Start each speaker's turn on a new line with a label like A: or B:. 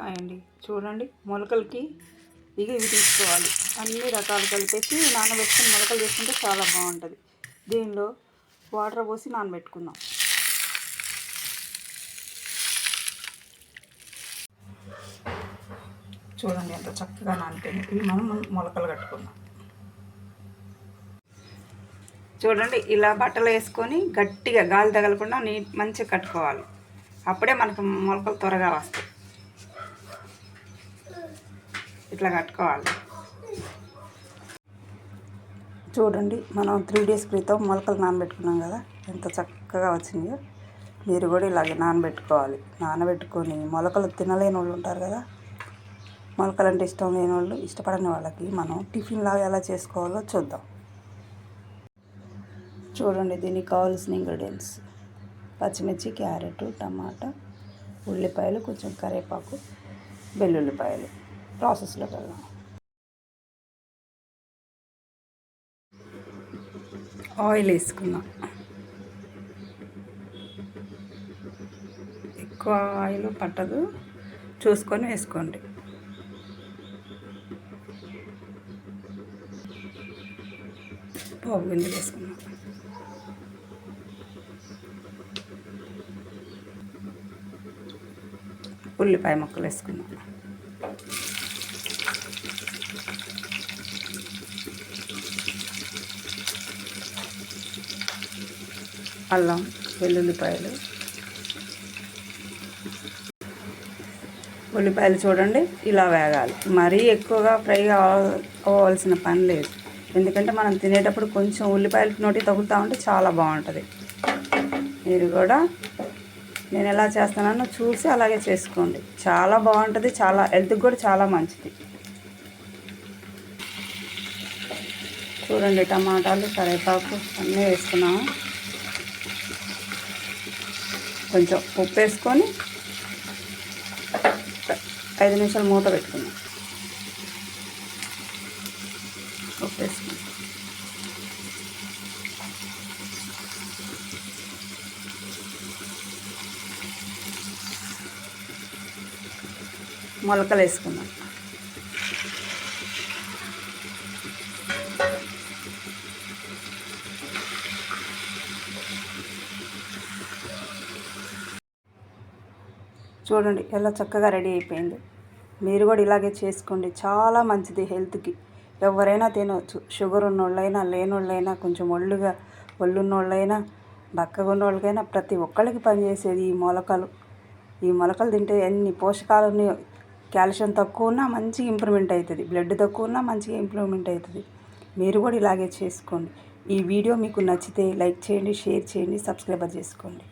A: Hi అండి చూడండి మొలకలకి ఇవి ఇవి తీసుకోవాలి. అన్ని రకాలు కలిపేసి నానబెట్టుకుని మొలకలు చేసుకుంటే చాలా బాగుంటుంది. దీనిలో వాటర్ పోసి నానబెట్టుకుందాం. చూడండి ఎంత చక్కగా నానిపోయింది. ఇవి మనం మొలకలు కట్టుకుందాం. చూడండి ఇలా బట్టలు వేసుకొని గట్టిగా గాలి తగలకుండా నీ మంచిగా కట్టుకోవాలి. అప్పుడే మనకు మొలకలు త్వరగా వస్తాయి ఇట్లా కట్టుకోవాలి. చూడండి మనం త్రీ డేస్ క్రితం మొలకలు నానబెట్టుకున్నాం కదా ఎంత చక్కగా వచ్చిందో. మీరు కూడా ఇలాగే నానబెట్టుకోవాలి. నానబెట్టుకొని మొలకలు తినలేని వాళ్ళు ఉంటారు కదా మొలకలు అంటే ఇష్టం లేని వాళ్ళు ఇష్టపడని వాళ్ళకి మనం టిఫిన్ లాగా ఎలా చేసుకోవాలో చూద్దాం. చూడండి దీనికి కావాల్సిన ఇంగ్రీడియంట్స్ పచ్చిమిర్చి క్యారెట్ టమాటా ఉల్లిపాయలు కొంచెం కరివేపాకు వెల్లుల్లిపాయలు. ప్రాసెస్లోకి వెళ్దాం ఆయిల్ వేసుకుందాం. ఎక్కువ ఆయిల్ పట్టదు. చూసుకొని వేసుకోండి. పోగు గింజలు వేసుకుందాం. ఉల్లిపాయ ముక్కలు వేసుకున్నాను అల్లం వెల్లుల్లిపాయలు. ఉల్లిపాయలు చూడండి ఇలా వేగాలి. మరీ ఎక్కువగా ఫ్రై అవ్వాల్సిన పని లేదు. ఎందుకంటే మనం తినేటప్పుడు కొంచెం ఉల్లిపాయలు నోటి తగులుతూ ఉంటే చాలా బాగుంటుంది. మీరు కూడా నేను ఎలా చేస్తున్నానో చూసి అలాగే చేసుకోండి. చాలా బాగుంటుంది చాలా హెల్త్కి కూడా చాలా మంచిది. చూడండి టమాటాలు కరివేపాకు అన్నీ వేసుకున్నాము కొంచెం ఉప్పు వేసుకొని ఐదు నిమిషాలు మూత పెట్టుకున్నాం ఉప్పు వేసుకున్నాం మొలకలు వేసుకున్నాం చూడండి ఎలా చక్కగా రెడీ అయిపోయింది. మీరు కూడా ఇలాగే చేసుకోండి. చాలా మంచిది హెల్త్కి. ఎవరైనా తినవచ్చు షుగర్ ఉన్నోళ్ళైనా లేనోళ్ళైనా కొంచెం ఒళ్ళుగా ఒళ్ళున్నోళ్ళైనా బక్కగా ఉన్నోళ్ళకైనా ప్రతి ఒక్కళ్ళకి పనిచేసేది ఈ మొలకలు. ఈ మొలకలు తింటే ఎన్ని పోషకాలు కాల్షియం తక్కువ ఉన్నా మంచి ఇంప్రూవ్మెంట్ అవుతుంది. బ్లడ్ తక్కువ ఉన్నా మంచిగా ఇంప్రూవ్మెంట్ అవుతుంది. మీరు కూడా ఇలాగే చేసుకోండి. ఈ వీడియో మీకు నచ్చితే లైక్ చేయండి షేర్ చేయండి సబ్స్క్రైబర్ చేసుకోండి.